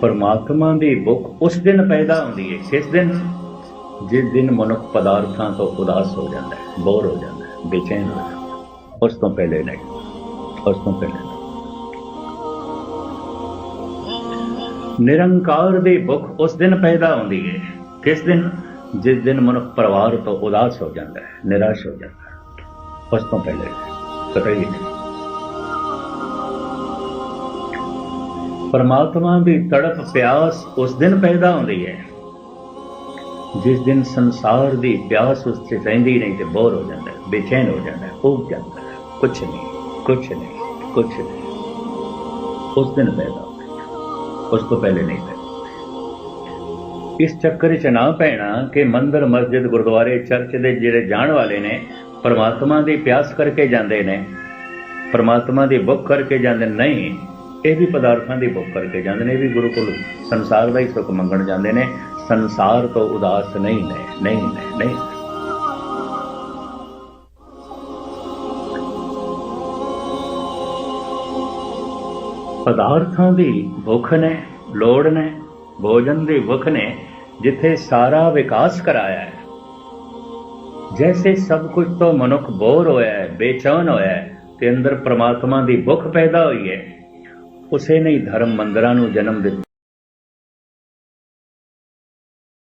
ਪਰਮਾਤਮਾ ਦੀ ਭੁੱਖ ਉਸ ਦਿਨ ਪੈਦਾ ਹੁੰਦੀ ਹੈ ਕਿਸ ਦਿਨ? ਜਿਸ ਦਿਨ ਮਨੁੱਖ ਪਦਾਰਥਾਂ ਤੋਂ ਉਦਾਸ ਹੋ ਜਾਂਦਾ ਹੈ ਬੋਰ ਹੋ ਜਾਂਦਾ ਹੈ ਬੇਚੈਨ ਹੋ ਜਾਂਦਾ ਹੈ। ਉਸ ਤੋਂ ਪਹਿਲੇ ਨਹੀਂ ਉਸ ਤੋਂ ਪਹਿਲੇ ਨਿਰੰਕਾਰ ਦੀ ਭੁੱਖ ਉਸ ਦਿਨ ਪੈਦਾ ਹੁੰਦੀ ਹੈ ਕਿਸ ਦਿਨ? ਜਿਸ ਦਿਨ ਮਨੁੱਖ ਪਰਿਵਾਰ ਤੋਂ ਉਦਾਸ ਹੋ ਜਾਂਦਾ ਹੈ ਨਿਰਾਸ਼ ਹੋ ਜਾਂਦਾ ਹੈ। ਉਸ ਤੋਂ ਪਹਿਲੇ ਨਹੀਂ, ਕਤਈ ਨਹੀਂ। ਪਰਮਾਤਮਾ ਦੀ ਤੜਪ ਪਿਆਸ ਉਸ ਦਿਨ ਪੈਦਾ ਹੁੰਦੀ ਹੈ। ਜਿਸ ਦਿਨ ਸੰਸਾਰ ਦੀ ਪਿਆਸ ਉਸ ਤੇ ਰਹਿੰਦੀ ਨਹੀਂ ਤੇ ਬੋਰ ਹੋ ਜਾਂਦਾ ਬੇਚੈਨ ਹੋ ਜਾਂਦਾ ਹੈ ਜਾਂਦਾ ਕੁਛ ਨਹੀਂ ਕੁਛ ਨਹੀਂ ਕੁਛ ਨਹੀਂ। ਉਸ ਦਿਨ ਪੈਦਾ ਹੁੰਦੀ ਉਸ ਤੋਂ ਪਹਿਲੇ ਨਹੀਂ ਪੈਦਾ ਇਸ ਚੱਕਰ 'ਚ ਨਾ ਪੈਣਾ ਕਿ ਮੰਦਰ, ਮਸਜਿਦ, ਗੁਰਦੁਆਰੇ, ਚਰਚ ਦੇ ਜਿਹੜੇ ਜਾਣ ਵਾਲੇ ਨੇ, ਪਰਮਾਤਮਾ ਦੀ ਪਿਆਸ ਕਰਕੇ ਜਾਂਦੇ ਨੇ। ਪਰਮਾਤਮਾ ਦੀ ਭੁੱਖ ਕਰਕੇ ਜਾਂਦੇ ਨਹੀਂ ਇਹ ਵੀ ਪਦਾਰਥਾਂ ਦੀ ਭੁੱਖ ਕਰਕੇ ਜਾਂਦੇ ਨੇ, ਇਹ ਵੀ ਗੁਰੂ ਕੋਲ ਸੰਸਾਰ ਦਾ ਹੀ ਸੁੱਖ ਮੰਗਣ ਜਾਂਦੇ ਨੇ। ਸੰਸਾਰ ਤੋਂ ਉਦਾਸ ਨਹੀਂ ਨੇ ਨਹੀਂ ਨੇ, ਨਹੀਂ ਪਦਾਰਥਾਂ ਦੀ ਭੁੱਖ ਨੇ, ਲੋੜ ਨੇ, ਭੋਜਨ ਦੀ ਭੁੱਖ ਨੇ, ਜਿੱਥੇ ਸਾਰਾ ਵਿਕਾਸ ਕਰਾਇਆ ਹੈ। ਜੈਸੇ ਸਭ ਕੁਝ ਤੋਂ ਮਨੁੱਖ ਬੋਰ ਹੋਇਆ ਹੈ, ਬੇਚੈਨ ਹੋਇਆ ਹੈ, ਤੇ ਅੰਦਰ ਪ੍ਰਮਾਤਮਾ ਦੀ ਭੁੱਖ ਪੈਦਾ ਹੋਈ ਹੈ। ਉਸੇ ਨੇ ਹੀ ਧਰਮ ਮੰਦਰਾਂ ਨੂੰ ਜਨਮ ਦਿੱਤਾ।